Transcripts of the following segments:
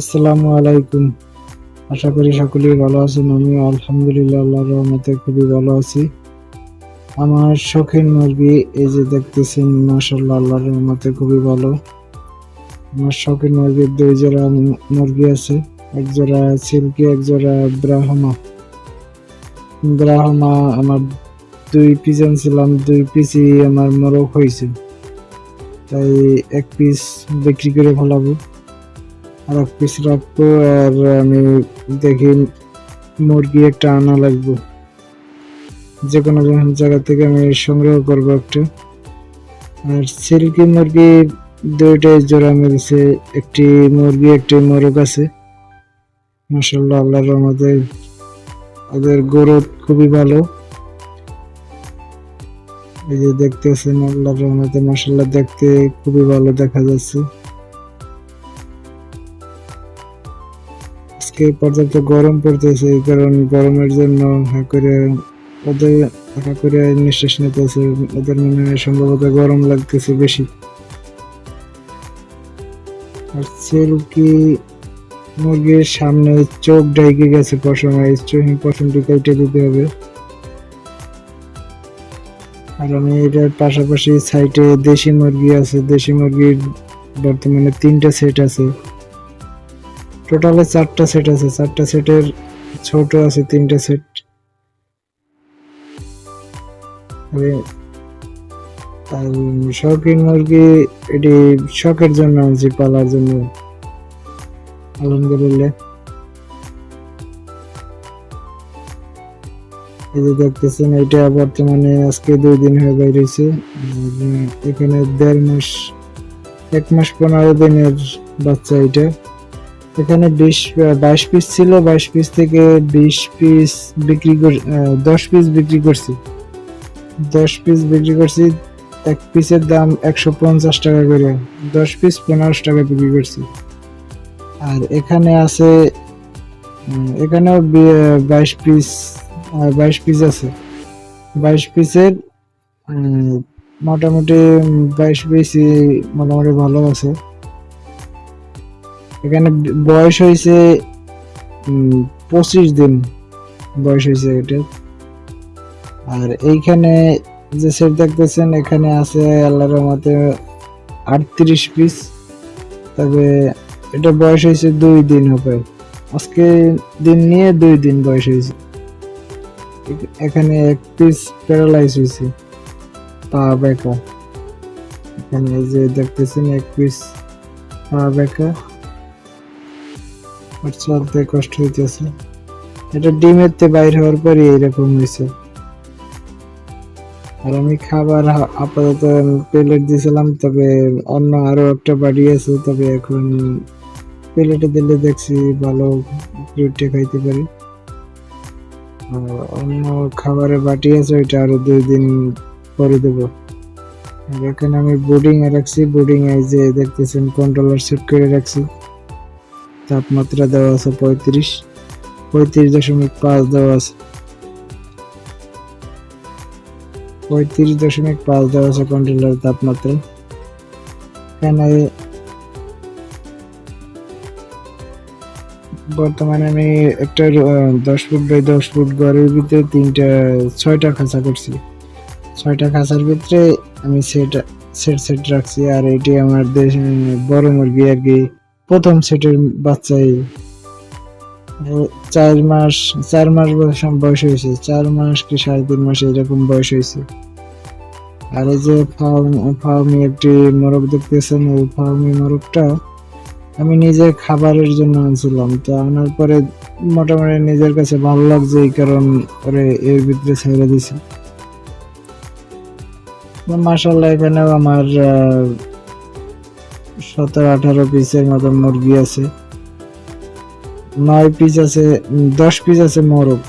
আসসালামু আলাইকুম। আশা করি সকলেই ভালো আছেন আমি আলহামদুলিল্লাহ আল্লাহর রহমতে খুবই ভালো আছি। আমার শখের মুরগি এই যে দেখতেছেন মাশাল্লাহ আল্লাহর রহমতে খুবই ভালো। আমার শখের মুরগির দুই জোড়া মুরগি আছে, এক জোড়া সিল্কি, এক জোড়া ব্রাহ্মা। ব্রাহ্মা আমার দুই পিস আনছিলাম, দুই পিসই আমার মোরগ হয়েছে। তাই এক পিস বিক্রি করে ফেলাবো। পিস রাখব আর আমি দেখি মুরগি একটা আনা লাগবে। যে কোনো জায়গা থেকে আমি সংগ্রহ করব একটা। আর সিল্কি মুরগি দুইটাই জোড়া মেরেছে একটি মুরগি, একটি মোরগ আছে। মাসাল্লাহ আল্লাহর রহমতে ওদের গ্রোথ খুবই ভালো। এই যে দেখতেছেন, আল্লাহর রহমতে মাসাল্লাহ দেখতে খুবই ভালো দেখা যাচ্ছে। আজকে পর্যাপ্ত গরম পড়তেছে, এই কারণ গরমের জন্য হা করে ওদের নিঃশ্বাস নিতেছে। ওদের মনে সম্ভবত গরম লাগতেছে বেশি। আর সিল্কি মুরগির সামনে চোখ ডাইকে গেছে পশম এই চোখ পশমটি কেটে দিতে হবে। আর আমি এটার পাশাপাশি সাইডে দেশি মুরগি আছে, দেশি মুরগির বর্তমানে তিনটা সেট আছে। টোটালে চারটা সেট আছে। চারটা সেটের ছোট আছে, তিনটা সেট। শখের মুরগি, এটি শখের জন্য আনছি, পালার জন্য। আলহামদুলিল্লাহ। এই যে দেখতেছেন এটা বর্তমানে আজকে দুই দিন হয়ে বেরিয়েছে। এখানে দেড় মাস, এক মাস পনেরো দিনের বাচ্চা এটা এখানে বিশ বাইশ পিস ছিল, বাইশ পিস থেকে বিশ পিস বিক্রি কর দশ পিস বিক্রি করছি। দশ পিস বিক্রি করছি, এক পিসের দাম একশো পঞ্চাশ টাকা করে। দশ পিস পনেরোশো টাকা বিক্রি করছি। আর এখানে আছে এখানেও বাইশ পিস বাইশ পিস আছে। বাইশ পিসের মোটামুটি বাইশ পিসই মোটামুটি ভালো আছে। এখানে বয়স হয়েছে পঁচিশ দিন বয়স হয়েছে এটা। আর এইখানে যে সেট দেখতেছেন, এখানে আছে আল্লাহর রহমতে আটত্রিশ পিস তবে এটা বয়স হয়েছে দুই দিন হবে। আজকে দিন নিয়ে দুই দিন বয়স হয়েছে এখানে এক পিস প্যারালাইজ হয়েছে পা বেঁকা। এখানে যে দেখতেছেন, এক পিস পা বেঁকা। আর চলতে কষ্ট হইতেছে। এটা ডিমের তে বাইর হওয়ার পরই এরকম হয়েছে আর আমি খাবার আপাতত প্লেট দিয়েছিলাম তবে অন্য আরও একটা বাড়ি আছে, তবে এখন প্লেটে দিলে দেখছি ভালো ফ্রুটে খাইতে পারি। অন্য খাবারের বাটি আছে, ওইটা আরও দুই দিন পরে দেবো। আর এখানে আমি বোর্ডিং এ রাখছি বোর্ডিং এ যে দেখতেছেন কন্ট্রোলার সেট করে রাখছি। তাপমাত্রা দেওয়া আছে পঁয়ত্রিশ পঁয়ত্রিশ দশমিক পাঁচ দেওয়া আছে। পঁয়ত্রিশ দশমিক পাঁচ দেওয়া আছে কন্ট্রোলার তাপমাত্রা। এখানে বর্তমানে আমি একটা দশ ফুট বাই দশ ফুট ঘরের ভিতরে তিনটা, ছয়টা খাঁচা করছি। ছয়টা খাঁচার ভিতরে আমি সেট সেট সেট রাখছি। আর এটি আমার দেশ বড় মুরগি আর কি। প্রথম সেটের বাচ্চাই। চার মাস চার মাস বয়স হয়েছে। চার মাস কি সাড়ে তিন মাস এরকম বয়স হয়েছে। আর এই যে ফার্ম একটি মোরগ দেখতেছেন ওই ফার্মি মোরগটা আমি নিজে খাবারের জন্য আনছিলাম। তো আনার পরে মোটামুটি নিজের কাছে ভালো লাগছে এই কারণ ওরে এর ভিতরে ছেড়ে দিছি। মাসাল্লাহ এখানেও আমার সতেরো, আঠারো পিসের মতো মুরগি আছে। নয় পিস আছে দশ পিস আছে মোরগ।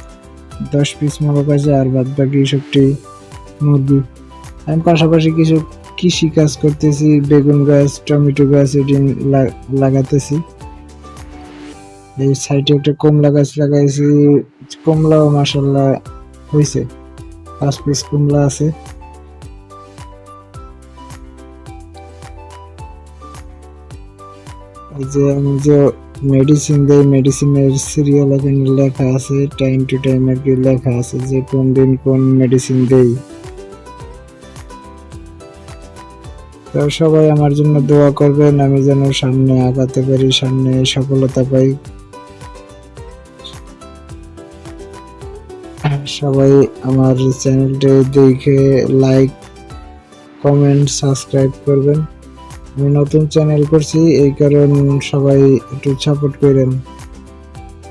দশ পিস মোরগ আছে আর বাদ বাকি সবটি মুরগি। আমি পাশাপাশি কিছু কৃষি কাজ করতেছি, বেগুন গাছ, টমেটো গাছ, এটি লাগাতেছি। এই সাইডে একটা কমলা গাছ লাগাইছি, কমলাও মাসাল্লাহ হয়েছে পাঁচ পিস কমলা আছে। যে আমি যে মেডিসিন দেয় মেডিসিনের সিরিয়াল এখানে লেখা আছে টাইম টু টাইম আর কি লেখা আছে যে কোন দিন কোন মেডিসিন দেই। তো সবাই আমার জন্য দোয়া করবেন, আমি যেন সামনে আগাতে পারি, সামনে সফলতা পাই। সবাই আমার চ্যানেলটি দেখে লাইক কমেন্ট সাবস্ক্রাইব করবেন। আমি নতুন চ্যানেল করছি, এই কারণ সবাই একটু সাপোর্ট করেন।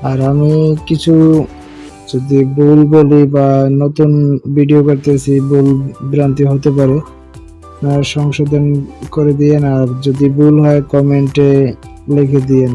আর আমি কিছু যদি ভুল বলি বা নতুন ভিডিও করতেছি, ভুল ভ্রান্তি হতে পারে সংশোধন করে দিয়েন, আর যদি ভুল হয় কমেন্টে লিখে দিয়েন।